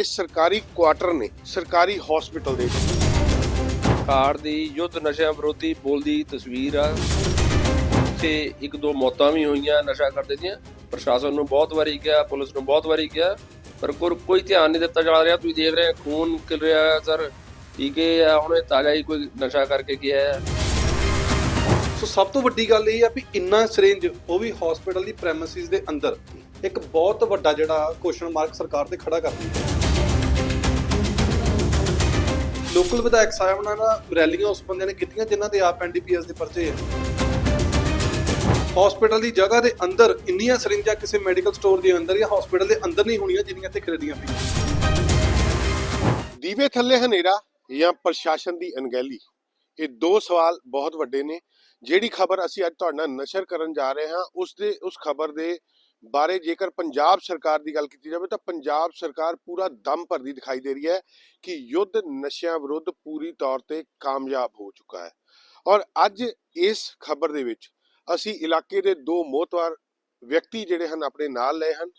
ਇਹ ਸਰਕਾਰੀ ਕੁਆਟਰ ਨੇ ਸਰਕਾਰੀ ਹਸਪੀਟਲ ਦੇ ਕਾਰ ਦੀ ਯੁੱਧ ਨਸ਼ਿਆਂ ਵਿਰੋਧੀ ਬੋਲਦੀ ਤਸਵੀਰ ਆ। ਤੇ ਇੱਕ ਦੋ ਮੌਤਾਂ ਵੀ ਹੋਈਆਂ ਨਸ਼ਾ ਕਰਦੇ ਦੀਆਂ। ਪ੍ਰਸ਼ਾਸਨ ਨੂੰ ਬਹੁਤ ਵਾਰੀ ਕਿਹਾ ਪੁਲਿਸ ਨੂੰ ਬਹੁਤ ਵਾਰੀ ਕਿਹਾ ਪਰ ਕੋਈ ਧਿਆਨ ਨਹੀਂ ਦਿੱਤਾ ਜਾ ਰਿਹਾ। ਤੁਸੀਂ ਦੇਖ ਰਹੇ ਹੋ ਖੂਨ ਕਿਲ ਰਿਹਾ ਹੈ ਸਰ। ਟੀਕੇ ਆ ਹੁਣ ਇਹ ਤਾਜ਼ਾ ਹੀ ਕੋਈ ਨਸ਼ਾ ਕਰਕੇ ਗਿਆ ਹੈ? ਸੋ ਸਭ ਤੋਂ ਵੱਡੀ ਗੱਲ ਇਹ ਆ ਵੀ ਇੰਨਾ ਸਿਰਿੰਜ ਉਹ ਵੀ ਹਸਪੀਟਲ ਦੀ ਪ੍ਰੈਮਿਸਿਸ ਦੇ ਅੰਦਰ। ਇੱਕ ਬਹੁਤ ਵੱਡਾ ਜਿਹੜਾ ਕੁਐਸਚਨ ਮਾਰਕ ਸਰਕਾਰ ਤੇ ਖੜਾ ਕਰਦੀ ਹੈ ਲੋਕਲ ਵਿਧਾਇਕ ਸਾਹਿਬ ਨਾਲ ਰੈਲੀਆਂ ਉਸ ਬੰਦਿਆਂ ਨੇ ਕੀਤੀਆਂ ਜਿਨ੍ਹਾਂ ਦੇ ਆਪ ਐਨਡੀਪੀਐਸ ਦੇ ਪਰਚੇ ਹੈ ਹਸਪੀਟਲ ਦੀ ਜਗ੍ਹਾ ਦੇ ਅੰਦਰ ਇੰਨੀਆਂ ਸਿਰਿੰਜਾਂ ਕਿਸੇ ਮੈਡੀਕਲ ਸਟੋਰ ਦੇ ਅੰਦਰ ਜਾਂ ਹਸਪੀਟਲ ਦੇ ਅੰਦਰ ਨਹੀਂ ਹੋਣੀਆਂ ਜਿੰਨੀਆਂ ਤੇ ਖਰੀਦੀਆਂ ਪਈਆਂ। ਦੀਵੇ ਥੱਲੇ ਹਨੇਰਾ ਜਾਂ ਪ੍ਰਸ਼ਾਸਨ ਦੀ ਅਣਗਹਿਲੀ? ਇਹ ਦੋ ਸਵਾਲ ਬਹੁਤ ਵੱਡੇ ਨੇ। ਜਿਹੜੀ ਖਬਰ ਅਸੀਂ ਅੱਜ ਤੁਹਾਡੇ ਨਾਲ ਨਸ਼ਰ ਕਰਨ ਜਾ ਰਹੇ ਹਾਂ, ਉਸ ਦੇ, ਉਸ ਖਬਰ ਦੇ ਬਾਰੇ ਜੇਕਰ ਪੰਜਾਬ ਸਰਕਾਰ ਦੀ ਗੱਲ ਕੀਤੀ ਜਾਵੇ ਤਾਂ ਪੰਜਾਬ ਸਰਕਾਰ ਪੂਰਾ ਦਮ ਭਰਦੀ ਦਿਖਾਈ ਦੇ ਰਹੀ ਹੈ ਕਿ ਯੁੱਧ ਨਸ਼ਿਆਂ ਵਿਰੁੱਧ ਪੂਰੀ ਤੌਰ ਤੇ ਕਾਮਯਾਬ ਹੋ ਚੁੱਕਾ ਹੈ। ਔਰ ਅੱਜ ਇਸ ਖਬਰ ਦੇ ਵਿੱਚ ਅਸੀਂ ਇਲਾਕੇ ਦੇ ਦੋ ਮੋਹਤਵਾਰ ਵਿਅਕਤੀ ਜਿਹੜੇ ਹਨ ਆਪਣੇ ਨਾਲ ਲਏ ਹਨ।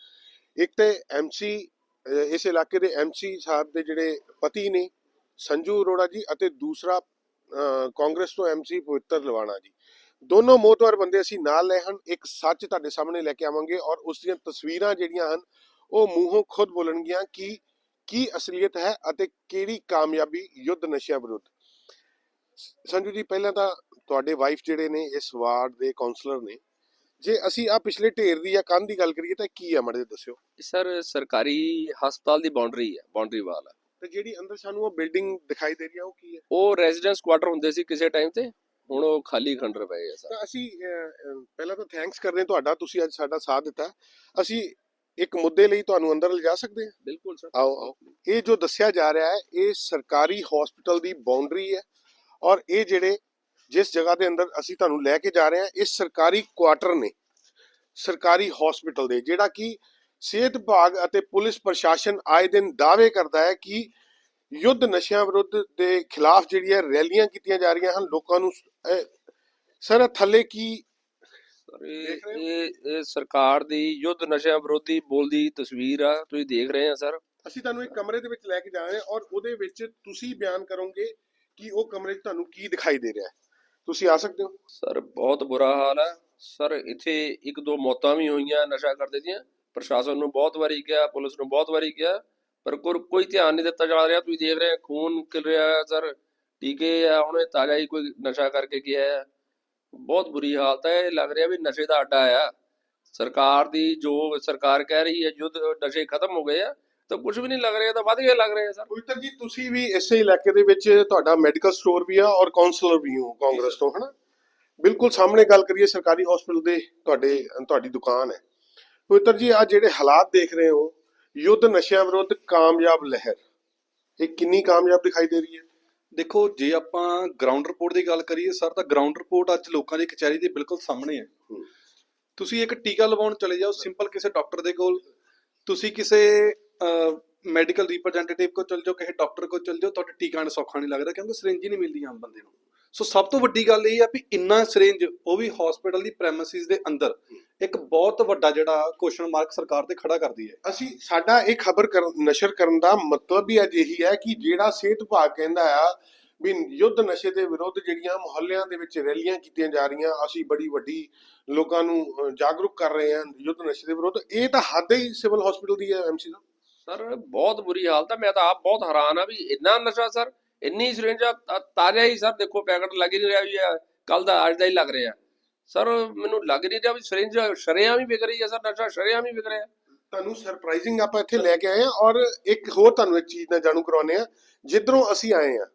ਇੱਕ ਤੇ ਐਮਸੀ ਇਸ ਇਲਾਕੇ ਦੇ ਐਮਸੀ ਸਾਹਿਬ ਦੇ ਜਿਹੜੇ ਪਤੀ ਨੇ ਸੰਜੂ ਅਰੋੜਾ ਜੀ ਅਤੇ ਦੂਸਰਾ ਅਹ, ਕਾਂਗਰਸ ਤੋਂ ਐਮਸੀ ਪਵਿੱਤਰ ਲਵਾਣਾ ਜੀ। ਦੋਨੋਂ ਮੋਹਤਵਾਰ ਬੰਦੇ ਅਸੀਂ ਨਾਲ ਲਏ ਹਨ ਇੱਕ ਸੱਚ ਤੁਹਾਡੇ ਸਾਹਮਣੇ ਲੈ ਕੇ ਆਵਾਂਗੇ ਔਰ ਉਸ ਦੀਆਂ ਤਸਵੀਰਾਂ ਜਿਹੜੀਆਂ ਹਨ ਉਹ ਮੂੰਹੋਂ ਖੁਦ ਬੋਲਣਗੀਆਂ ਕਿ ਕੀ ਅਸਲੀਅਤ ਹੈ ਅਤੇ ਕਿਹੜੀ ਕਾਮਯਾਬੀ ਯੁੱਧ ਨਸ਼ਿਆਂ ਵਿਰੁੱਧ। ਸੰਜੂ ਜੀ ਪਹਿਲਾਂ ਤਾਂ ਤੁਹਾਡੇ ਵਾਈਫ ਜਿਹੜੇ ਨੇ ਇਸ ਵਾਰਡ ਦੇ ਕਾਉਂਸਲਰ ਨੇ ਜੇ ਅਸੀਂ ਆ ਪਿਛਲੇ ਢੇਰ ਦੀ ਜਾਂ ਕੰਧ ਦੀ ਗੱਲ ਕਰੀਏ ਤਾਂ ਕੀ ਆ ਮੜੇ ਦੱਸਿਓ। ਸਰ ਸਰਕਾਰੀ ਹਸਪਤਾਲ ਦੀ ਬਾਉਂਡਰੀ ਹੈ ਬਾਉਂਡਰੀ ਵਾਲ ਹੈ ਤੇ ਜਿਹੜੀ ਅੰਦਰ ਸਾਨੂੰ ਉਹ ਬਿਲਡਿੰਗ ਦਿਖਾਈ ਦੇ ਰਹੀ ਹੈ ਉਹ ਕੀ ਹੈ ਉਹ ਰੈਜ਼ੀਡੈਂਸ ਕੁਆਟਰ ਹੁੰਦੇ ਸੀ ਕਿਸੇ ਟਾਈਮ ਤੇ। ਹੁਣ ਉਹ ਖਾਲੀ ਖੰਡਰ ਪਏ ਆ ਸਰ। ਤਾਂ ਅਸੀਂ ਅਹ, ਅਹ, ਪਹਿਲਾਂ ਤਾਂ ਥੈਂਕਸ ਕਰਦੇ ਹਾਂ ਤੁਹਾਡਾ ਤੁਸੀਂ ਅੱਜ ਸਾਡਾ ਸਾਥ ਦਿੱਤਾ। ਅਸੀਂ ਇੱਕ ਮੁੱਦੇ ਲਈ ਤੁਹਾਨੂੰ ਅੰਦਰ ਲਿਜਾ ਸਕਦੇ ਹਾਂ। ਬਿਲਕੁਲ ਸਰ। ਆਓ ਆਓ। ਇਹ ਜੋ ਦੱਸਿਆ ਜਾ ਰਿਹਾ ਹੈ ਇਹ ਸਰਕਾਰੀ ਹਸਪੀਟਲ ਦੀ ਬਾਉਂਡਰੀ ਹੈ ਔਰ ਇਹ ਜਿਹੜੇ ਜਿਸ ਜਗ੍ਹਾ ਦੇ ਅੰਦਰ ਅਸੀਂ ਤੁਹਾਨੂੰ ਲੈ ਕੇ ਜਾ ਰਹੇ ਹਾਂ ਇਹ ਸਰਕਾਰੀ ਕੁਆਟਰ ਨੇ। ਸਰਕਾਰੀ ਹਸਪੀਟਲ ਦੇ ਜਿਹੜਾ ਕਿ ਸਿਹਤ ਵਿਭਾਗ ਅਤੇ ਪੁਲਿਸ ਪ੍ਰਸ਼ਾਸਨ ਆਏ ਦਿਨ ਦਾਅਵੇ ਕਰਦਾ ਹੈ ਕਿ ਯੁੱਧ ਨਸ਼ਿਆਂ ਵਿਰੁੱਧ ਦੇ ਖਿਲਾਫ ਜਿਹੜੀ ਹੈ ਰੈਲੀਆਂ ਕੀਤੀਆਂ ਜਾ ਰਹੀਆਂ ਹਨ ਲੋਕਾਂ ਨੂੰ ਸਰ ਥੱਲੇ ਕੀ ਇਹ ਸਰਕਾਰ ਦੀ ਯੁੱਧ ਨਸ਼ਿਆਂ ਵਿਰੋਧੀ ਬੋਲਦੀ ਤਸਵੀਰ ਆ ਤੁਸੀਂ ਦੇਖ ਰਹੇ ਆ ਸਰ। ਅਸੀਂ ਤੁਹਾਨੂੰ ਇੱਕ ਕਮਰੇ ਦੇ ਵਿੱਚ ਲੈ ਕੇ ਜਾ ਰਹੇ ਹਾਂ ਔਰ ਉਹਦੇ ਵਿੱਚ ਤੁਸੀਂ ਬਿਆਨ ਕਰੋਗੇ ਕਿ ਉਹ ਕਮਰੇ 'ਚ ਤੁਹਾਨੂੰ ਕੀ ਦਿਖਾਈ ਦੇ ਰਿਹਾ ਹੈ। ਤੁਸੀਂ ਆ ਸਕਦੇ ਹੋ? ਸਰ ਬਹੁਤ ਬੁਰਾ ਹਾਲ ਹੈ ਸਰ ਇੱਥੇ ਇੱਕ ਦੋ ਮੌਤਾਂ ਵੀ ਹੋਈਆਂ ਨਸ਼ਾ ਕਰਦੇ ਦੀਆਂ। ਪ੍ਰਸ਼ਾਸਨ ਨੂੰ ਬਹੁਤ ਵਾਰੀ ਕਿਹਾ ਪੁਲਿਸ ਨੂੰ ਬਹੁਤ ਵਾਰੀ ਕਿਹਾ। ਪਰ ਕੋਈ ਧਿਆਨ ਨਹੀਂ ਦਿੱਤਾ ਜਾ ਰਿਹਾ। ਤੁਸੀਂ ਦੇਖ ਰਹੇ ਖੂਨ ਕਿਲ ਰਿਹਾ ਹੈ ਸਰ। ਟੀਕੇ ਆ ਹੁਣ ਇਹ ਤਾਜ਼ਾ ਹੀ ਕੋਈ ਨਸ਼ਾ ਕਰਕੇ ਗਿਆ ਹੈ। ਬਹੁਤ ਬੁਰੀ ਹਾਲਤ ਹੈ। ਲੱਗ ਰਿਹਾ ਵੀ ਨਸ਼ੇ ਦਾ ਅੱਡਾ ਆ। ਸਰਕਾਰ ਦੀ ਜੋ ਸਰਕਾਰ ਕਹਿ ਰਹੀ ਹੈ, ਯੁੱਧ ਨਸ਼ੇ ਖਤਮ ਹੋ ਗਏ ਆ, ਤਾਂ ਕੁਝ ਵੀ ਨਹੀਂ ਲੱਗ ਰਿਹਾ, ਤਾਂ ਵੱਧ ਗਏ ਲੱਗ ਰਹੇ ਸਰ। ਪਵਿੱਤਰ ਜੀ ਤੁਸੀਂ ਵੀ ਇਸੇ ਇਲਾਕੇ ਦੇ ਵਿੱਚ ਤੁਹਾਡਾ ਮੈਡੀਕਲ ਸਟੋਰ ਵੀ ਆ ਔਰ ਕਾਉਂਸਲਰ ਵੀ ਹੋ ਕਾਂਗਰਸ ਤੋਂ, ਹਨਾ? ਬਿਲਕੁਲ ਸਾਹਮਣੇ ਗੱਲ ਕਰੀਏ, ਸਰਕਾਰੀ ਹਸਪੀਟਲ ਦੇ ਤੁਹਾਡੇ ਤੁਹਾਡੀ ਦੁਕਾਨ ਹੈ। ਪਵਿੱਤਰ ਜੀ ਆ ਜਿਹੜੇ ਹਾਲਾਤ ਦੇਖ ਰਹੇ ਹੋ ਯੁੱਧ ਨਸ਼ਿਆਂ ਵਿਰੁੱਧ ਕਾਮਯਾਬ ਲਹਿਰ। ਇਹ ਕਿੰਨੀ ਕਾਮਯਾਬ ਦਿਖਾਈ ਦੇ ਰਹੀ ਹੈ? ਦੇਖੋ ਜੇ ਆਪਾਂ ਗਰਾਊਂਡ ਰਿਪੋਰਟ ਦੀ ਗੱਲ ਕਰੀਏ ਸਰ ਤਾਂ ਗਰਾਊਂਡ ਰਿਪੋਰਟ ਅੱਜ ਲੋਕਾਂ ਦੀ ਕਚਹਿਰੀ ਦੇ ਬਿਲਕੁਲ ਸਾਹਮਣੇ ਹੈ। ਤੁਸੀਂ ਇੱਕ ਟੀਕਾ ਲਵਾਉਣ ਚਲੇ ਜਾਓ ਸਿੰਪਲ ਕਿਸੇ ਡਾਕਟਰ ਦੇ ਕੋਲ। ਤੁਸੀਂ ਕਿਸੇ ਮੈਡੀਕਲ ਰਿਪਰੈਜ਼ੈਂਟੇਟਿਵ ਕੋਲ ਚਲ ਜਾਓ ਕਿਸੇ ਡਾਕਟਰ ਕੋਲ ਚਲ ਜਾਓ ਤੁਹਾਡੇ ਟੀਕਾ ਸੌਖਾ ਨਹੀਂ ਲੱਗਦਾ ਕਿਉਂਕਿ ਸਿਰਿੰਜ ਹੀ ਨਹੀਂ ਮਿਲਦੀ ਆਮ ਬੰਦੇ ਨੂੰ। ਸੋ ਸਭ ਤੋਂ ਵੱਡੀ ਗੱਲ ਇਹ ਆ ਵੀ ਇੰਨਾ ਸਿਰਿੰਜ ਉਹ ਵੀ ਹਸਪੀਟਲ ਦੀ ਪ੍ਰੈਮਿਸਿਸ ਦੇ ਅੰਦਰ ਇੱਕ ਬਹੁਤ ਵੱਡਾ ਜਿਹੜਾ ਕੁਐਸਚਨ ਮਾਰਕ ਸਰਕਾਰ ਤੇ ਖੜਾ ਕਰਦੀ ਹੈ। ਅਸੀਂ ਸਾਡਾ ਇਹ ਖਬਰ ਨਸ਼ਰ ਕਰਨ ਦਾ ਮਤਲਬ ਵੀ ਅੱਜ ਇਹੀ ਹੈ ਕਿ ਜਿਹੜਾ ਸਿਹਤ ਵਿਭਾਗ ਕਹਿੰਦਾ ਆ ਵੀ ਯੁੱਧ ਨਸ਼ੇ ਦੇ ਵਿਰੁੱਧ ਜਿਹੜੀਆਂ ਮੁਹੱਲਿਆਂ ਦੇ ਵਿੱਚ ਰੈਲੀਆਂ ਕੀਤੀਆਂ ਜਾ ਰਹੀਆਂ ਅਸੀਂ ਬੜੀ ਵੱਡੀ ਲੋਕਾਂ ਨੂੰ ਜਾਗਰੂਕ ਕਰ ਰਹੇ ਹਾਂ ਯੁੱਧ ਨਸ਼ੇ ਦੇ ਵਿਰੁੱਧ। ਇਹ ਤਾਂ ਹੱਦ ਹੀ ਸਿਵਲ ਹਸਪੀਟਲ ਦੀ ਹੈ ਐਮਸੀ ਦਾ। ਸਰ ਬਹੁਤ ਬੁਰੀ ਹਾਲਤ ਹੈ। ਮੈਂ ਤਾਂ ਆਪ ਬਹੁਤ ਹੈਰਾਨ ਆ ਵੀ ਇੰਨਾ ਨਸ਼ਾ ਸਰ ਇੰਨੀ ਸਿਰਿੰਜਾਂ ਤਾ- ਤਾਜ਼ਾ ਹੀ ਸਰ ਦੇਖੋ ਪੈਕਟ ਲੱਗ ਨਹੀਂ ਰਿਹਾ ਵੀ ਕੱਲ ਦਾ, ਅੱਜ ਦਾ ਹੀ ਲੱਗ ਰਿਹਾ। ਸਰ ਮੈਨੂੰ ਲੱਗ ਨਹੀਂ ਰਿਹਾ ਵੀ ਸਿਰਿੰਜ ਸ਼ਰੇਆਮ ਹੀ ਵਿਕ ਰਹੀ ਹੈ ਸਰ ਨਸ਼ਾ ਸ਼ਰੇਆਮ ਹੀ ਵਿਕ ਰਿਹਾ। ਤੁਹਾਨੂੰ ਸਰਪ੍ਰਾਈਜ਼ਿੰਗ ਆਪਾਂ ਇੱਥੇ ਲੈ ਕੇ ਆਏ ਹਾਂ ਔਰ ਇੱਕ ਹੋਰ ਤੁਹਾਨੂੰ ਇੱਕ ਚੀਜ਼ ਨਾਲ ਜਾਣੂ ਕਰਾਉਂਦੇ ਆ ਜਿੱਧਰੋਂ ਅਸੀਂ ਆਏ ਆ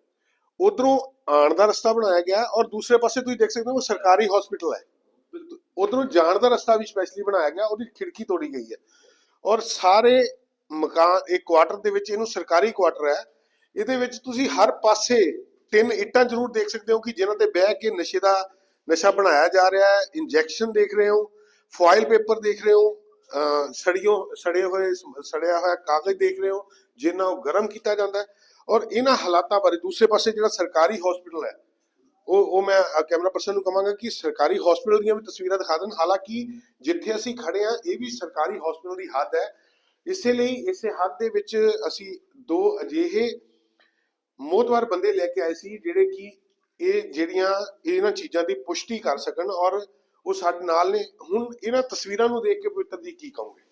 ਉਧਰੋਂ ਆਣ ਦਾ ਰਸਤਾ ਬਣਾਇਆ ਗਿਆ ਔਰ ਦੂਸਰੇ ਪਾਸੇ ਤੁਸੀਂ ਦੇਖ ਸਕਦੇ ਹੋ ਸਰਕਾਰੀ ਹਸਪੀਟਲ ਹੈ। ਉਧਰੋਂ ਜਾਣ ਦਾ ਰਸਤਾ ਵੀ ਸਪੈਸ਼ਲੀ ਬਣਾਇਆ ਗਿਆ, ਉਹਦੀ ਖਿੜਕੀ ਤੋੜੀ ਗਈ ਹੈ। ਔਰ ਸਾਰੇ ਮਕਾਨ, ਇਹ ਕੁਆਟਰ ਦੇ ਵਿੱਚ ਇਹਨੂੰ ਸਰਕਾਰੀ ਕੁਆਟਰ ਹੈ। ਇਹਦੇ ਵਿੱਚ ਤੁਸੀਂ ਹਰ ਪਾਸੇ ਤਿੰਨ ਇੱਟਾਂ ਜ਼ਰੂਰ ਦੇਖ ਸਕਦੇ ਹੋ ਕਿ ਜਿਨ੍ਹਾਂ ਤੇ ਬਹਿ ਕੇ ਨਸ਼ੇ ਦਾ ਨਸ਼ਾ ਬਣਾਇਆ ਜਾ ਰਿਹਾ ਹੈ। ਇੰਜੈਕਸ਼ਨ ਦੇਖ ਰਹੇ ਹੋ, ਫਾਇਲ ਪੇਪਰ ਦੇਖ ਰਹੇ ਹੋ, ਅਹ ਸੜੇ ਹੋਏ, ਸੜਿਆ ਹੋਇਆ ਕਾਗਜ਼ ਦੇਖ ਰਹੇ ਹੋ, ਜਿਨ੍ਹਾਂ ਨੂੰ ਗਰਮ ਕੀਤਾ ਜਾਂਦਾ ਹੈ। ਔਰ ਇਹਨਾਂ ਹਾਲਾਤਾਂ ਬਾਰੇ ਦੂਸਰੇ ਪਾਸੇ ਜਿਹੜਾ ਸਰਕਾਰੀ ਹਸਪੀਟਲ ਹੈ, ਉਹ ਉਹ ਮੈਂ ਕੈਮਰਾ ਪਰਸਨ ਨੂੰ ਕਹਾਂਗਾ ਕਿ ਸਰਕਾਰੀ ਹਸਪੀਟਲ ਦੀਆਂ ਵੀ ਤਸਵੀਰਾਂ ਦਿਖਾ ਦੇਣ। ਹਾਲਾਂਕਿ ਜਿੱਥੇ ਅਸੀਂ ਖੜੇ ਆ ਇਹ ਵੀ ਸਰਕਾਰੀ ਹਸਪੀਟਲ ਦੀ ਹੱਦ ਹੈ। ਇਸੇ ਲਈ, ਇਸੇ ਹੱਦ ਦੇ ਵਿੱਚ ਅਸੀਂ ਦੋ ਅਜਿਹੇ ਮੋਤਵਾਰ ਬੰਦੇ ਲੈ ਕੇ ਆਏ ਸੀ ਜਿਹੜੇ ਕਿ ਇਹ ਜਿਹੜੀਆਂ ਇਹਨਾਂ ਚੀਜ਼ਾਂ ਦੀ ਪੁਸ਼ਟੀ ਕਰ ਸਕਣ ਔਰ ਉਹ ਸਾਡੇ ਨਾਲ ਨੇ। ਹੁਣ ਇਹਨਾਂ ਤਸਵੀਰਾਂ ਨੂੰ ਦੇਖ ਕੇ ਪਵਿੱਤਰ ਜੀ ਕੀ ਕਹੋਗੇ?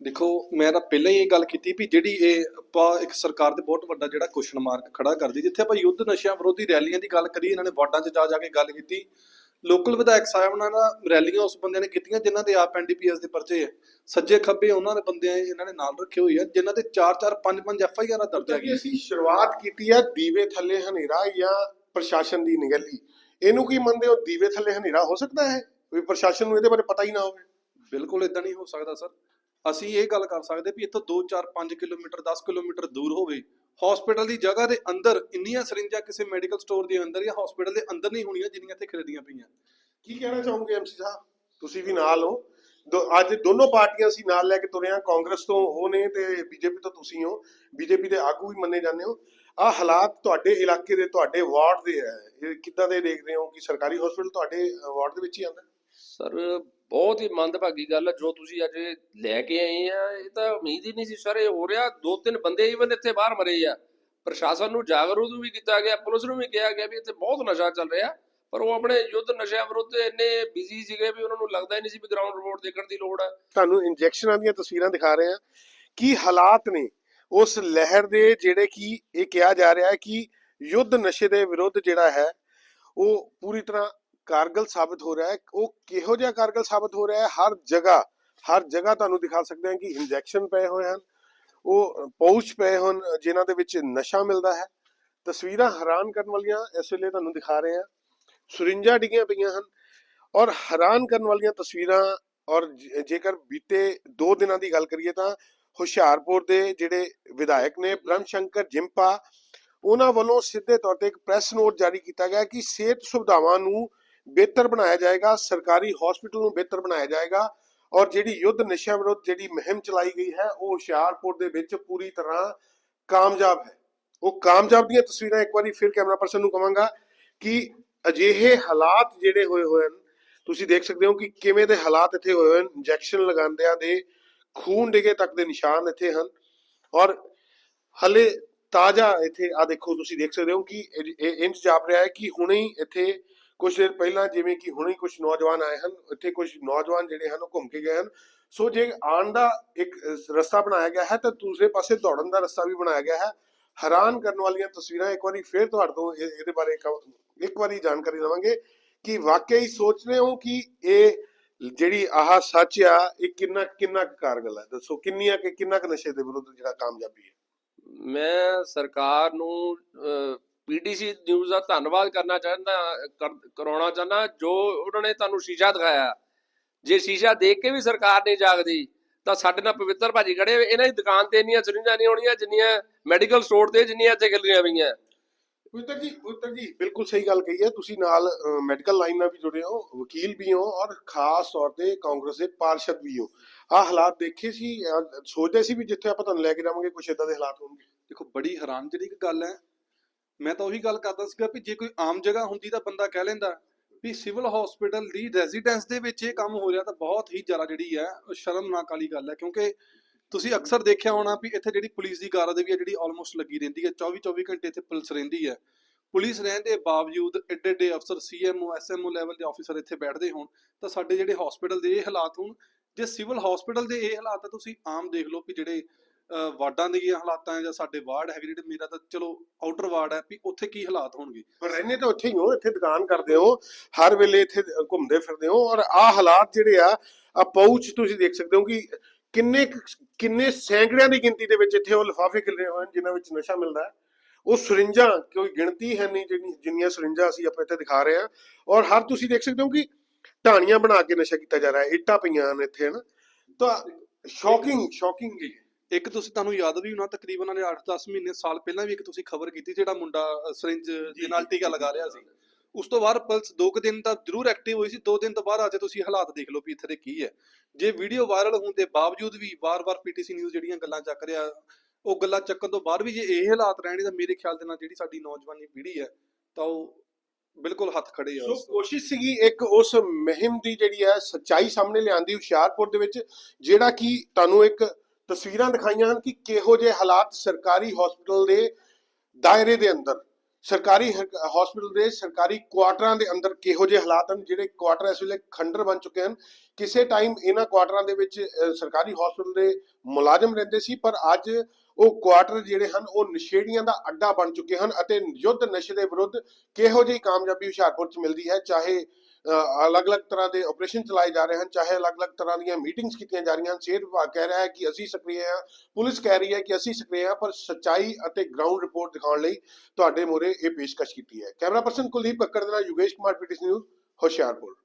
ਦੇਖੋ, ਮੈਂ ਤਾਂ ਪਹਿਲਾਂ ਹੀ ਇਹ ਗੱਲ ਕੀਤੀ ਵੀ ਜਿਹੜੀ ਇਹ ਆਪਾਂ ਇੱਕ ਸਰਕਾਰ ਦੇ ਬਹੁਤ ਵੱਡਾ ਜਿਹੜਾ ਕੁਐਸਚਨ ਮਾਰਕ ਖੜਾ ਕਰਦੀ, ਜਿੱਥੇ ਆਪਾਂ ਯੁੱਧ ਨਸ਼ਿਆਂ ਵਿਰੋਧੀ ਰੈਲੀਆਂ ਦੀ ਗੱਲ ਕਰੀ, ਇਹਨਾਂ ਨੇ ਵਾਰਡਾਂ 'ਚ ਜਾ ਜਾ ਕੇ ਗੱਲ ਕੀਤੀ ਲੋਕਲ ਵਿਧਾਇਕ ਸਾਹਿਬਾਨਾਂ ਦਾ ਰੈਲੀਆਂ ਉਸ ਬੰਦਿਆਂ ਨੇ ਕੀਤੀਆਂ ਜਿਨ੍ਹਾਂ ਦੇ ਆਪ ਐਨਡੀਪੀਐਸ ਦੇ ਪਰਚੇ ਹੈ ਸੱਜੇ ਖੱਬੇ ਉਹਨਾਂ ਦੇ ਬੰਦੇ ਇਹਨਾਂ ਨੇ ਨਾਲ ਰੱਖੇ ਹੋਏ ਆ ਜਿਨ੍ਹਾਂ ਦੇ 4-4 5-5 ਐਫ ਆਈ ਆਰ ਦਰਜ ਅਸੀਂ ਸ਼ੁਰੂਆਤ ਕੀਤੀ ਆ ਦੀਵੇ ਥੱਲੇ ਹਨੇਰਾ ਜਾਂ ਪ੍ਰਸ਼ਾਸਨ ਦੀ ਨਿਗਲੀ। ਇਹਨੂੰ ਕੀ ਮੰਨਦੇ ਹੋ ਦੀਵੇ ਥੱਲੇ ਹਨੇਰਾ ਹੋ ਸਕਦਾ ਹੈ? ਵੀ ਪ੍ਰਸ਼ਾਸਨ ਨੂੰ ਇਹਦੇ ਬਾਰੇ ਪਤਾ ਹੀ ਨਾ ਹੋਵੇ। ਬਿਲਕੁਲ ਇਦਾਂ ਨਹੀਂ ਹੋ ਸਕਦਾ ਸਰ। ਅਸੀਂ ਇਹ ਗੱਲ ਕਰ ਸਕਦੇ ਵੀ ਇੱਥੋਂ 2 4 5 ਕਿਲੋਮੀਟਰ 10 ਕਿਲੋਮੀਟਰ ਦੂਰ ਹੋਵੇ ਹਸਪੀਟਲ ਦੀ ਜਗ੍ਹਾ ਦੇ ਅੰਦਰ ਇੰਨੀਆਂ ਸਰਿੰਜਾਂ ਕਿਸੇ ਮੈਡੀਕਲ ਸਟੋਰ ਦੇ ਅੰਦਰ ਜਾਂ ਹਸਪੀਟਲ ਦੇ ਅੰਦਰ ਨਹੀਂ ਹੋਣੀਆਂ ਜਿੰਨੀਆਂ ਇੱਥੇ ਖਿਲਰੀਆਂ ਪਈਆਂ। ਕੀ ਕਹਿਣਾ ਚਾਹੋਗੇ ਐਮਸੀ ਸਾਹਿਬ? ਤੁਸੀਂ ਵੀ ਨਾਲ ਹੋ। ਅੱਜ ਦੋਨੋਂ ਪਾਰਟੀਆਂ ਸੀ ਨਾਲ ਲੈ ਕੇ ਤੁਰੇ ਕਾਂਗਰਸ ਤੋਂ ਉਹ ਨੇ ਤੇ ਬੀਜੇਪੀ ਤੋਂ ਤੁਸੀਂ ਹੋ। ਬੀਜੇਪੀ ਦੇ ਆਗੂ ਵੀ ਮੰਨੇ ਜਾਂਦੇ ਹੋ। ਆ ਹਾਲਾਤ ਤੁਹਾਡੇ ਇਲਾਕੇ ਦੇ ਤੁਹਾਡੇ ਵਾਰਡ ਦੇ ਹੈ। ਇਹ ਕਿੱਦਾਂ ਦੇ ਦੇਖਦੇ ਹੋ ਕਿ ਸਰਕਾਰੀ ਹਸਪੀਟਲ ਤੁਹਾਡੇ ਵਾਰਡ ਦੇ ਵਿੱਚ ਹੀ ਆਉਂਦਾ? ਸਰ ਬਹੁਤ ਹੀ ਮੰਦਭਾਗੀ ਗੱਲ ਹੈ ਜੋ ਤੁਸੀਂ ਅੱਜ ਲੈ ਕੇ ਆਏ ਆ, ਇਹ ਤਾਂ ਉਮੀਦ ਹੀ ਨਹੀਂ ਸੀ ਸਰ, ਇਹ ਹੋ ਰਿਹਾ, ਦੋ ਤਿੰਨ ਬੰਦੇ ਇਵਨ ਇੱਥੇ ਬਾਹਰ ਮਰੇ ਆ। ਪ੍ਰਸ਼ਾਸਨ ਨੂੰ ਜਾਗਰੂਕ ਵੀ ਕੀਤਾ ਗਿਆ, ਪੁਲਿਸ ਨੂੰ ਵੀ ਕਿਹਾ ਗਿਆ ਵੀ ਇੱਥੇ ਬਹੁਤ ਨਸ਼ਾ ਚੱਲ ਰਿਹਾ, ਪਰ ਉਹ ਆਪਣੇ ਯੁੱਧ ਨਸ਼ਿਆਂ ਵਿਰੁੱਧ ਇੰਨੇ ਬਿਜ਼ੀ ਸੀਗੇ ਵੀ ਉਹਨਾਂ ਨੂੰ ਲੱਗਦਾ ਹੀ ਨਹੀਂ ਸੀ ਵੀ ਗਰਾਊਂਡ ਰਿਪੋਰਟ ਦੇਖਣ ਦੀ ਲੋੜ ਹੈ ਤੁਹਾਨੂੰ ਇੰਜੈਕਸ਼ਨਾਂ ਦੀਆਂ ਤਸਵੀਰਾਂ ਦਿਖਾ ਰਹੇ ਹਾਂ, ਕੀ ਹਾਲਾਤ ਨੇ ਉਸ ਲਹਿਰ ਦੇ ਜਿਹੜੇ ਕਿ ਇਹ ਕਿਹਾ ਜਾ ਰਿਹਾ ਹੈ ਕਿ ਯੁੱਧ ਨਸ਼ੇ ਦੇ ਵਿਰੁੱਧ ਜਿਹੜਾ ਹੈ, ਉਹ ਪੂਰੀ ਤਰ੍ਹਾਂ ਕਾਰਗਲ ਸਾਬਤ ਹੋ ਰਿਹਾ ਹੈ। ਉਹ ਕਿਹੋ ਜਿਹਾ ਕਾਰਗਲ ਸਾਬਤ ਹੋ ਰਿਹਾ ਹੈ? ਹਰ ਜਗ੍ਹਾ ਹਰ ਜਗ੍ਹਾ ਤੁਹਾਨੂੰ ਦਿਖਾ ਸਕਦੇ ਹਾਂ ਕਿ ਇੰਜੈਕਸ਼ਨ ਪਏ ਹੋਏ ਹਨ। ਉਹ ਪਾਊਚ ਪਏ ਹਨ ਜਿਨ੍ਹਾਂ ਦੇ ਵਿੱਚ ਨਸ਼ਾ ਮਿਲਦਾ ਹੈ। ਤਸਵੀਰਾਂ ਹੈਰਾਨ ਕਰਨ ਵਾਲੀਆਂ ਇਸ ਵੇਲੇ ਤੁਹਾਨੂੰ ਦਿਖਾ ਰਹੇ ਹਾਂ। ਸੁਰਿੰਜਾਂ ਡਿੱਗੀਆਂ ਪਈਆਂ ਹਨ ਔਰ ਹੈਰਾਨ ਕਰਨ ਵਾਲੀਆਂ ਤਸਵੀਰਾਂ ਔਰ ਜੇਕਰ ਬੀਤੇ 2 ਦਿਨਾਂ ਦੀ ਗੱਲ ਕਰੀਏ ਤਾਂ ਹੁਸ਼ਿਆਰਪੁਰ ਦੇ ਜਿਹੜੇ ਵਿਧਾਇਕ ਨੇ ਬ੍ਰਹਮ ਸ਼ੰਕਰ ਜਿੰਪਾ, ਉਹਨਾਂ ਵੱਲੋਂ ਸਿੱਧੇ ਤੌਰ ਤੇ ਇੱਕ ਪ੍ਰੈਸ ਨੋਟ ਜਾਰੀ ਕੀਤਾ ਗਿਆ ਕਿ ਸਿਹਤ ਸੁਵਿਧਾਵਾਂ ਨੂੰ ਬਿਹਤਰ ਬਣਾਇਆ ਜਾਏਗਾ, ਸਰਕਾਰੀ ਹਸਪੀਟਲ ਨੂੰ ਬਿਹਤਰ ਬਣਾਇਆ ਜਾਏਗਾ ਔਰ ਜਿਹੜੀ ਯੁੱਧ ਨਸ਼ਿਆਂ ਵਿਰੁੱਧ ਜਿਹੜੀ ਮੁਹਿੰਮ ਚਲਾਈ ਗਈ ਹੈ, ਉਹ ਹੁਸ਼ਿਆਰਪੁਰ ਦੇ ਵਿੱਚ ਪੂਰੀ ਤਰ੍ਹਾਂ ਕਾਮਯਾਬ ਹੈ। ਉਹ ਕਾਮਯਾਬ ਦੀਆਂ ਤਸਵੀਰਾਂ ਇੱਕ ਵਾਰੀ ਫਿਰ ਕੈਮਰਾ ਪਰਸਨ ਨੂੰ ਕਵਾਂਗਾ ਕਿ ਅਜਿਹੇ ਹਾਲਾਤ ਜਿਹੜੇ ਹੋਏ ਹੋਏ ਹਨ, ਤੁਸੀਂ ਦੇਖ ਸਕਦੇ ਹੋ ਕਿ ਕਿਵੇਂ ਦੇ ਹਾਲਾਤ ਇੱਥੇ ਹੋਏ ਹੋਏ ਹਨ। ਇੰਜੈਕਸ਼ਨ ਲਗਾਉਂਦਿਆਂ ਦੇ ਖੂਨ ਡਿਗੇ ਤੱਕ ਦੇ ਨਿਸ਼ਾਨ ਇੱਥੇ ਹਨ ਔਰ ਹਲੇ ਤਾਜ਼ਾ ਇੱਥੇ ਆ ਦੇਖੋ ਤੁਸੀਂ ਦੇਖ ਸਕਦੇ ਹੋ ਕਿ ਇਹ ਇਹ ਇੰਜ ਜਾਪ ਰਿਹਾ ਹੈ ਕਿ ਹੁਣੇ ਹੀ ਇੱਥੇ ਕੁਝ ਦਿਨ ਪਹਿਲਾਂ ਜਿਵੇਂ ਕਿ ਹੁਣੇ ਹੀ ਕੁਝ ਨੌਜਵਾਨ ਆਏ ਹਨ ਇੱਥੇ ਕੁਝ ਨੌਜਵਾਨ ਜਿਹੜੇ ਹਨ ਉਹ ਘੁੰਮ ਕੇ ਗਏ ਹਨ। ਸੋ ਜੇ ਆਉਣ ਦਾ ਇੱਕ ਰਸਤਾ ਬਣਾਇਆ ਗਿਆ ਹੈ, ਤਾਂ ਦੂਸਰੇ ਪਾਸੇ ਦੌੜਨ ਦਾ ਰਸਤਾ ਵੀ ਬਣਾਇਆ ਗਿਆ ਹੈ। ਹੈਰਾਨ ਕਰਨ ਵਾਲੀਆਂ ਤਸਵੀਰਾਂ ਇੱਕ ਵਾਰੀ ਫੇਰ ਤੁਹਾਡੇ ਤੋਂ ਇਹਦੇ ਬਾਰੇ ਇੱਕ- ਵਾਰੀ ਜਾਣਕਾਰੀ ਲਵਾਂਗੇ ਕਿ ਵਾਕਈ ਸੋਚ ਰਹੇ ਹੋ ਕਿ ਇਹ ਜਿਹੜੀ ਆਹ ਸੱਚ ਆ, ਇਹ ਕਿੰਨਾ ਕਿੰਨਾ ਕੁ ਕਾਰਗਲ ਹੈ? ਦੱਸੋ ਕਿੰਨੀਆਂ ਕਿ, ਕਿੰਨਾ ਕੁ ਨਸ਼ੇ ਦੇ ਵਿਰੁੱਧ ਜਿਹੜਾ ਕਾਮਯਾਬੀ ਹੈ? ਮੈਂ ਸਰਕਾਰ ਨੂੰ ਪੀਟੀਸੀ ਨਿਊਜ਼ ਦਾ ਧੰਨਵਾਦ ਕਰਨਾ ਚਾਹੁੰਦਾ ਕਰ- ਕਰਾਉਣਾ ਚਾਹੁੰਦਾ ਜੋ ਉਹਨਾਂ ਨੇ ਤੁਹਾਨੂੰ ਸ਼ੀਸ਼ਾ ਦਿਖਾਇਆ। ਜੇ ਸ਼ੀਸ਼ਾ ਦੇਖ ਕੇ ਵੀ ਸਰਕਾਰ ਨਹੀਂ ਜਾਗਦੀ ਤਾਂ ਸਾਡੇ ਨਾਲ ਪਵਿੱਤਰ ਭਾਜੀ ਖੜੇ ਇਹਨਾਂ ਦੀ ਦੁਕਾਨ ਤੇ ਇੰਨੀਆਂ ਸਰਿੰਜਾਂ ਨਹੀਂ ਹੋਣੀਆਂ ਜਿੰਨੀਆਂ ਮੈਡੀਕਲ ਸਟੋਰ ਤੇ ਜਿੰਨੀਆਂ ਇੱਥੇ ਖਿਲਰੀਆਂ ਪਈਆਂ। ਪਵਿੱਤਰ ਜੀ ਪਵਿੱਤਰ ਜੀ ਬਿਲਕੁਲ ਸਹੀ ਗੱਲ ਕਹੀ ਹੈ। ਤੁਸੀਂ ਨਾਲ ਮੈਡੀਕਲ ਲਾਈਨ ਨਾਲ ਵੀ ਜੁੜੇ ਹੋ ਵਕੀਲ ਵੀ ਹੋ ਔਰ ਖਾਸ ਤੌਰ ਤੇ ਕਾਂਗਰਸ ਦੇ ਪਾਰਸ਼ਦ ਵੀ ਹੋ। ਆਹ ਹਾਲਾਤ ਦੇਖੇ ਸੀ ਸੋਚਦੇ ਸੀ ਵੀ ਜਿੱਥੇ ਆਪਾਂ ਤੁਹਾਨੂੰ ਲੈ ਕੇ ਜਾਵਾਂਗੇ ਕੁਝ ਇਦਾਂ ਦੇ ਹਾਲਾਤ ਹੋਣਗੇ। ਦੇਖੋ ਬੜੀ ਹੈਰਾਨਜਨਕ ਗੱਲ ਹੈ। ਮੈਂ ਤਾਂ ਉਹੀ ਗੱਲ ਕਰਦਾ ਸੀਗਾ ਵੀ ਜੇ ਕੋਈ ਆਮ ਜਗ੍ਹਾ ਹੁੰਦੀ ਤਾਂ ਬੰਦਾ ਕਹਿ ਲੈਂਦਾ ਵੀ ਸਿਵਲ ਹਸਪੀਟਲ ਦੀ ਰੈਜ਼ੀਡੈਂਸ ਦੇ ਵਿੱਚ ਇਹ ਕੰਮ ਹੋ ਰਿਹਾ ਤਾਂ ਬਹੁਤ ਹੀ ਜ਼ਿਆਦਾ ਜਿਹੜੀ ਹੈ ਸ਼ਰਮਨਾਕ ਵਾਲੀ ਗੱਲ ਹੈ। ਕਿਉਂਕਿ ਤੁਸੀਂ ਅਕਸਰ ਦੇਖਿਆ ਹੋਣਾ ਵੀ ਇੱਥੇ ਜਿਹੜੀ ਪੁਲਿਸ ਦੀ ਗਾਰਡ ਹੈ ਜਿਹੜੀ ਆਲਮੋਸਟ ਲੱਗੀ ਰਹਿੰਦੀ ਹੈ 24 24 ਘੰਟੇ ਇੱਥੇ ਪੁਲਿਸ ਰਹਿੰਦੀ ਹੈ। ਪੁਲਿਸ ਰਹਿਣ ਦੇ ਬਾਵਜੂਦ ਐਡੇ ਐਡੇ ਅਫਸਰ ਸੀਐਮਓ ਐਸਐਮਓ ਲੈਵਲ ਦੇ ਆਫੀਸਰ ਇੱਥੇ ਬੈਠਦੇ ਹੋਣ, ਤਾਂ ਸਾਡੇ ਜਿਹੜੇ ਹਸਪੀਟਲ ਦੇ ਇਹ ਹਾਲਾਤ ਹੋਣ, ਜੇ ਸਿਵਲ ਹਸਪੀਟਲ ਦੇ ਇਹ ਹਾਲਾਤ ਆ ਤੁਸੀਂ ਆਮ ਦੇਖ ਲਓ ਵੀ ਜਿਹੜੇ ਵਾਰਡਾਂ ਦੀਆਂ ਹਾਲਾਤਾਂ ਜਾਂ ਸਾਡੇ ਵਾਰਡ ਹੈਗੇ ਜਿਹੜੇ ਮੇਰਾ ਤਾਂ ਚਲੋ ਆਊਟਰ ਵਾਰਡ ਹੈ ਵੀ ਉੱਥੇ ਕੀ ਹਾਲਾਤ ਹੋਣਗੇ? ਪਰ ਰਹਿੰਦੇ ਤਾਂ ਉੱਥੇ ਹੀ ਹੋ ਇੱਥੇ ਦੁਕਾਨ ਕਰਦੇ ਹੋ ਹਰ ਵੇਲੇ ਇੱਥੇ ਘੁੰਮਦੇ ਫਿਰਦੇ ਹੋ ਔਰ ਆਹ ਹਾਲਾਤ ਜਿਹੜੇ ਆ ਆ ਪਾਊਚ ਤੁਸੀਂ ਦੇਖ ਸਕਦੇ ਹੋ ਕਿ ਕਿੰਨੇ ਕੁ- ਕਿੰਨੇ ਸੈਂਕੜਿਆਂ ਦੀ ਗਿਣਤੀ ਦੇ ਵਿੱਚ ਇੱਥੇ ਉਹ ਲਿਫਾਫੇ ਖਿਲਰੇ ਹੋਏ ਹਨ ਜਿਨ੍ਹਾਂ ਵਿੱਚ ਨਸ਼ਾ ਮਿਲਦਾ ਹੈ। ਉਹ ਸਰਿੰਜਾਂ ਕੋਈ ਗਿਣਤੀ ਹੈ ਨਹੀਂ ਜਿਹੜੀ ਜਿੰਨੀਆਂ ਸਰਿੰਜਾਂ ਅਸੀਂ ਆਪਾਂ ਇੱਥੇ ਦਿਖਾ ਰਹੇ ਹਾਂ ਔਰ ਹਰ ਤੁਸੀਂ ਦੇਖ ਸਕਦੇ ਹੋ ਕਿ ਢਾਣੀਆਂ ਬਣਾ ਕੇ ਨਸ਼ਾ ਕੀਤਾ ਜਾ ਰਿਹਾ ਹੈ ਇੱਟਾਂ ਪਈਆਂ ਹਨ ਇੱਥੇ ਹਨ? ਤਾਂ ਸ਼ੌਕਿੰਗ ਸ਼ੌਕਿੰਗ ਜੀ ਇੱਕ ਤੁਸੀਂ ਤੁਹਾਨੂੰ ਯਾਦ ਵੀ ਹੋਣਾ ਤਕਰੀਬਨ ਉਹਨੇ 8-10 ਮਹੀਨੇ ਸਾਲ ਪਹਿਲਾਂ ਵੀ ਇੱਕ ਤੁਸੀਂ ਖਬਰ ਕੀਤੀ ਜਿਹੜਾ ਮੁੰਡਾ ਸਰਿੰਜ ਦੇ ਨਾਲ ਟੀਕਾ ਲਗਾ ਰਿਹਾ ਸੀ। ਉਸ ਤੋਂ ਬਾਅਦ ਪਲਸ 2 ਦਿਨ ਤਾਂ ਜ਼ਰੂਰ ਐਕਟਿਵ ਹੋਈ ਸੀ 2 ਦਿਨ ਤੋਂ ਬਾਅਦ ਅੱਜ ਤੁਸੀਂ ਹਾਲਾਤ ਦੇਖ ਲਓ ਵੀ ਇੱਥੇ ਦੇ ਕੀ ਹੈ। ਜੇ ਵੀਡੀਓ ਵਾਇਰਲ ਹੋਣ ਦੇ ਬਾਵਜੂਦ ਵੀ ਵਾਰ-ਵਾਰ ਪੀਟੀਸੀ ਨਿਊਜ਼ ਜਿਹੜੀਆਂ ਗੱਲਾਂ ਚੱਕ ਰਿਹਾ ਉਹ ਗੱਲਾਂ ਚੱਕਣ ਤੋਂ ਬਾਅਦ ਵੀ ਜੇ ਇਹ ਹਾਲਾਤ ਰਹਿਣੇ ਤਾਂ ਮੇਰੇ ਖਿਆਲ ਦੇ ਨਾਲ ਜਿਹੜੀ ਸਾਡੀ ਨੌਜਵਾਨੀ ਪੀੜ੍ਹੀ ਹੈ ਤਾਂ ਉਹ ਬਿਲਕੁਲ ਹੱਥ ਖੜੇ ਆ ਸੋ। ਕੋਸ਼ਿਸ਼ ਸੀਗੀ ਇੱਕ ਉਸ ਮੁਹਿੰਮ ਦੀ ਜਿਹੜੀ ਹੈ ਸੱਚਾਈ ਸਾਹਮਣੇ ਲਿਆਂਦੀ ਹੁਸ਼ਿਆਰਪੁਰ ਦੇ ਵਿੱਚ ਜਿਹੜਾ ਕਿ ਤੁਹਾਨੂੰ ਇੱਕ ਤਸਵੀਰਾਂ ਦਿਖਾਈਆਂ ਹਨ ਕਿ ਕਿਹੋ ਜਿਹੇ ਹਾਲਾਤ ਸਰਕਾਰੀ ਹਸਪੀਟਲ ਦੇ ਦਾਇਰੇ ਦੇ ਅੰਦਰ, ਸਰਕਾਰੀ ਹਸਪੀਟਲ ਦੇ ਸਰਕਾਰੀ ਕੁਆਟਰਾਂ ਦੇ ਅੰਦਰ ਕਿਹੋ ਜਿਹੇ ਹਾਲਾਤ ਹਨ, ਜਿਹੜੇ ਕੁਆਟਰ ਇਸ ਵੇਲੇ ਖੰਡਰ ਬਣ ਚੁੱਕੇ ਹਨ। ਕਿਸੇ ਟਾਈਮ ਇਹਨਾਂ ਕੁਆਟਰਾਂ ਦੇ ਵਿੱਚ ਸਰਕਾਰੀ ਹਸਪੀਟਲ ਦੇ ਮੁਲਾਜ਼ਮ ਰਹਿੰਦੇ ਸੀ, ਪਰ ਅੱਜ ਉਹ ਕੁਆਟਰ ਜਿਹੜੇ ਹਨ, ਉਹ ਨਸ਼ੇੜੀਆਂ ਦਾ ਅੱਡਾ ਬਣ ਚੁੱਕੇ ਹਨ ਅਤੇ ਯੁੱਧ ਨਸ਼ੇ ਦੇ ਵਿਰੁੱਧ ਕਿਹੋ ਜਿਹੀ ਕਾਮਯਾਬੀ ਹੁਸ਼ਿਆਰਪੁਰ 'ਚ ਮਿਲਦੀ ਹੈ, ਚਾਹੇ ਅਲੱਗ-ਅਲੱਗ ਤਰ੍ਹਾਂ ਦੇ ਆਪਰੇਸ਼ਨ ਚਲਾਏ ਜਾ ਰਹੇ ਹਨ, ਚਾਹੇ ਅਲੱਗ-ਅਲੱਗ ਤਰ੍ਹਾਂ ਦੀਆਂ ਮੀਟਿੰਗਸ ਕੀਤੀਆਂ ਜਾ ਰਹੀਆਂ ਹਨ। ਸਿਹਤ ਵਿਭਾਗ ਕਹਿ ਰਿਹਾ ਹੈ ਕਿ ਅਸੀਂ ਸਕਰੀਏ ਹਾਂ, ਪੁਲਿਸ ਕਹਿ ਰਹੀ ਹੈ ਕਿ ਅਸੀਂ ਸਕਰੀਏ ਹਾਂ, ਪਰ ਸੱਚਾਈ ਅਤੇ ਗਰਾਊਂਡ ਰਿਪੋਰਟ ਦਿਖਾਉਣ ਲਈ ਤੁਹਾਡੇ ਮੋਰੇ ਇਹ ਪੇਸ਼ਕਸ਼ ਕੀਤੀ ਹੈ। ਕੈਮਰਾ ਪਰਸਨ ਕੁਲਦੀਪ ਕੱਕੜ ਦੇ ਨਾਲ ਯੋਗੇਸ਼ ਕੁਮਾਰ ਪੀਟੀਸੀ ਨਿਊਜ਼ ਹੁਸ਼ਿਆਰਪੁਰ।